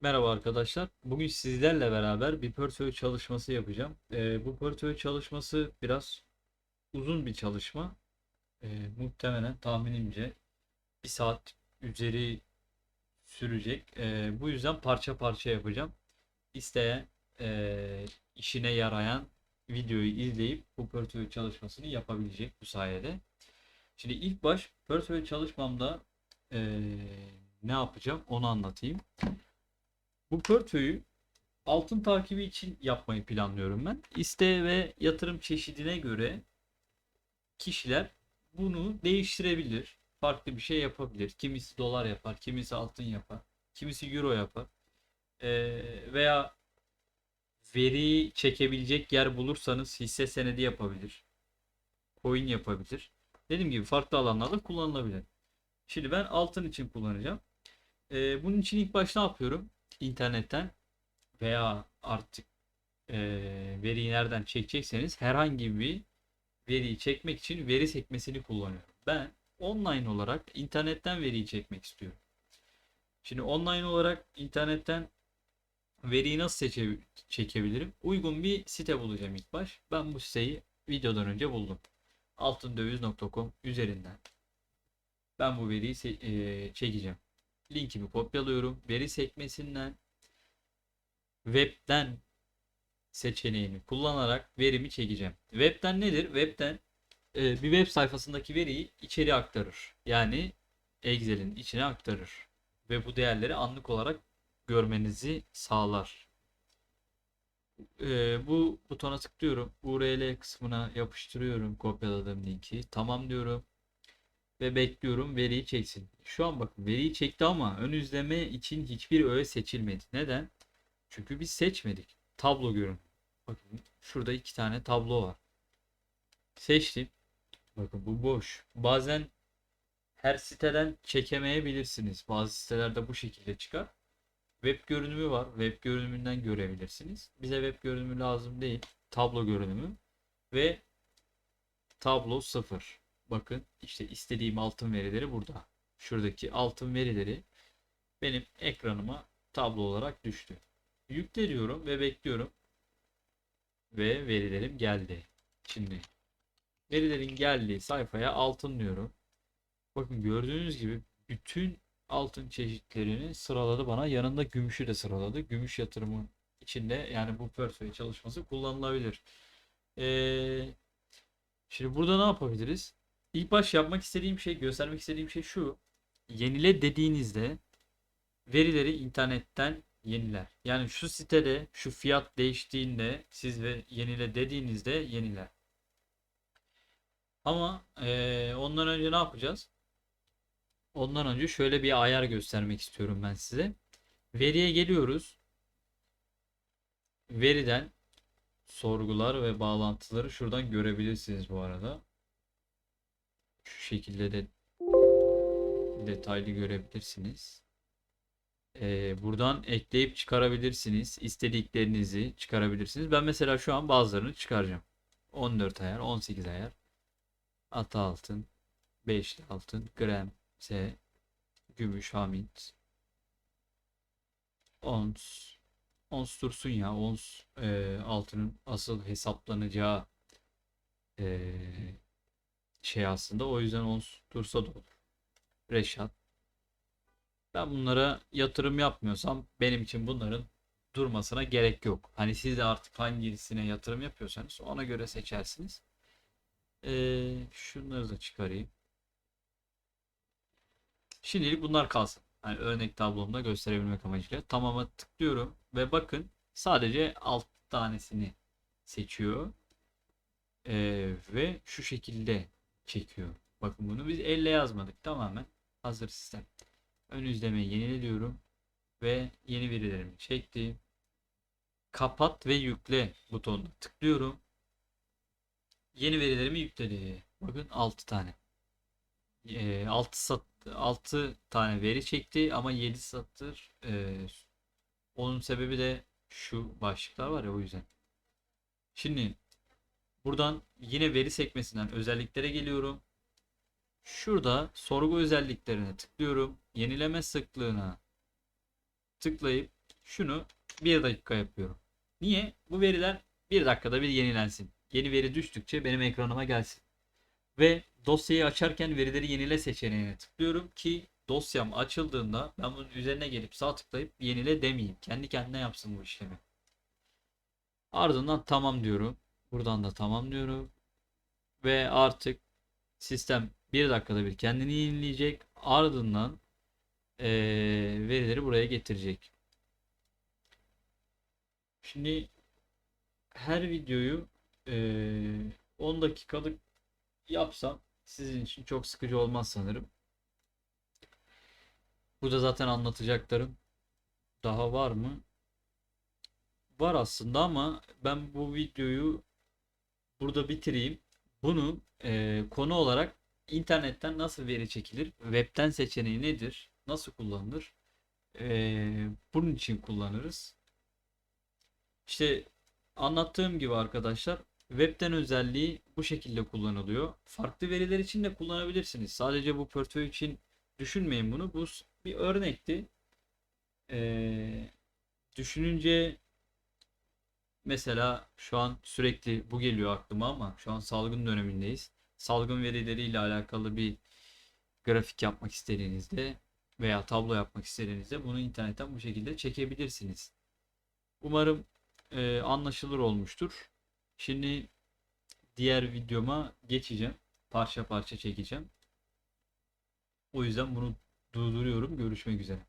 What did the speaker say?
Merhaba arkadaşlar. Bugün sizlerle beraber bir portföy çalışması yapacağım. Ee, bu portföy çalışması biraz uzun bir çalışma. Ee, muhtemelen tahminimce bir saat üzeri sürecek. Ee, bu yüzden parça parça yapacağım. İsteyen, e, işine yarayan videoyu izleyip bu portföy çalışmasını yapabilecek bu sayede. Şimdi ilk baş portföy çalışmamda e, ne yapacağım onu anlatayım. Bu portföyü altın takibi için yapmayı planlıyorum ben. İste ve yatırım çeşidine göre kişiler bunu değiştirebilir. Farklı bir şey yapabilir. Kimisi dolar yapar, kimisi altın yapar, kimisi euro yapar. Ee, veya veri çekebilecek yer bulursanız hisse senedi yapabilir. Coin yapabilir. Dediğim gibi farklı alanlarda kullanılabilir. Şimdi ben altın için kullanacağım. Ee, bunun için ilk başta ne yapıyorum? İnternetten veya artık e, veriyi nereden çekecekseniz herhangi bir veriyi çekmek için veri sekmesini kullanıyorum. Ben online olarak internetten veriyi çekmek istiyorum. Şimdi online olarak internetten veriyi nasıl seçe- çekebilirim? Uygun bir site bulacağım ilk baş. Ben bu siteyi videodan önce buldum. altındöviz.com üzerinden. Ben bu veriyi e, çekeceğim linkimi kopyalıyorum. Veri sekmesinden webten seçeneğini kullanarak verimi çekeceğim. Webten nedir? Webten e, bir web sayfasındaki veriyi içeri aktarır. Yani Excel'in içine aktarır. Ve bu değerleri anlık olarak görmenizi sağlar. E, bu butona tıklıyorum. URL kısmına yapıştırıyorum kopyaladığım linki. Tamam diyorum ve bekliyorum veriyi çeksin. Şu an bakın veriyi çekti ama ön izleme için hiçbir öğe seçilmedi. Neden? Çünkü biz seçmedik. Tablo görün. Bakın şurada iki tane tablo var. Seçtim. Bakın bu boş. Bazen her siteden çekemeyebilirsiniz. Bazı sitelerde bu şekilde çıkar. Web görünümü var. Web görünümünden görebilirsiniz. Bize web görünümü lazım değil. Tablo görünümü ve tablo 0. Bakın işte istediğim altın verileri burada. Şuradaki altın verileri benim ekranıma tablo olarak düştü. Yükle diyorum ve bekliyorum. Ve verilerim geldi. Şimdi verilerin geldiği sayfaya altın diyorum. Bakın gördüğünüz gibi bütün altın çeşitlerini sıraladı bana. Yanında gümüşü de sıraladı. Gümüş yatırımı içinde yani bu portföy çalışması kullanılabilir. Ee, şimdi burada ne yapabiliriz? İlk baş yapmak istediğim şey, göstermek istediğim şey şu. Yenile dediğinizde verileri internetten yeniler. Yani şu sitede şu fiyat değiştiğinde siz ve yenile dediğinizde yeniler. Ama eee, ondan önce ne yapacağız? Ondan önce şöyle bir ayar göstermek istiyorum ben size. Veriye geliyoruz. Veriden sorgular ve bağlantıları şuradan görebilirsiniz bu arada. Şu şekilde de detaylı görebilirsiniz. Ee, buradan ekleyip çıkarabilirsiniz. İstediklerinizi çıkarabilirsiniz. Ben mesela şu an bazılarını çıkaracağım. 14 ayar, 18 ayar. Ata altın, 5'li altın, gram, S, gümüş, hamit, ons, ons dursun ya. Ons e, altının asıl hesaplanacağı e, şey aslında. O yüzden ons dursa da olur. Reşat. Ben bunlara yatırım yapmıyorsam benim için bunların durmasına gerek yok. Hani siz de artık hangisine yatırım yapıyorsanız ona göre seçersiniz. Ee, şunları da çıkarayım. Şimdilik bunlar kalsın. Hani örnek tablomda gösterebilmek amacıyla. Tamama tıklıyorum ve bakın sadece alt tanesini seçiyor. Ee, ve şu şekilde çekiyor. Bakın bunu biz elle yazmadık. Tamamen hazır sistem. Ön izlemeyi yenile diyorum. Ve yeni verilerimi çektim. Kapat ve yükle butonuna tıklıyorum. Yeni verilerimi yükledi. Bakın 6 tane. E, 6 sat 6 tane veri çekti ama 7 satır. E, onun sebebi de şu başlıklar var ya o yüzden. Şimdi buradan yine veri sekmesinden özelliklere geliyorum. Şurada sorgu özelliklerine tıklıyorum. Yenileme sıklığına tıklayıp şunu 1 dakika yapıyorum. Niye? Bu veriler 1 dakikada bir yenilensin. Yeni veri düştükçe benim ekranıma gelsin. Ve dosyayı açarken verileri yenile seçeneğine tıklıyorum ki dosyam açıldığında ben bunun üzerine gelip sağ tıklayıp yenile demeyeyim. Kendi kendine yapsın bu işlemi. Ardından tamam diyorum. Buradan da tamam diyorum. Ve artık sistem 1 dakikada bir kendini yenileyecek. Ardından eee, verileri buraya getirecek. Şimdi her videoyu eee 10 dakikalık yapsam sizin için çok sıkıcı olmaz sanırım. Burada zaten anlatacaklarım daha var mı? Var aslında ama ben bu videoyu burada bitireyim. Bunu eee, konu olarak internetten nasıl veri çekilir? Webten seçeneği nedir? Nasıl kullanılır? Eee, bunun için kullanırız. İşte anlattığım gibi arkadaşlar webten özelliği bu şekilde kullanılıyor. Farklı veriler için de kullanabilirsiniz. Sadece bu portföy için düşünmeyin bunu. Bu bir örnekti. Eee, düşününce mesela şu an sürekli bu geliyor aklıma ama şu an salgın dönemindeyiz. Salgın verileriyle alakalı bir grafik yapmak istediğinizde veya tablo yapmak istediğinizde bunu internetten bu şekilde çekebilirsiniz. Umarım e, anlaşılır olmuştur. Şimdi diğer videoma geçeceğim. Parça parça çekeceğim. O yüzden bunu durduruyorum. Görüşmek üzere.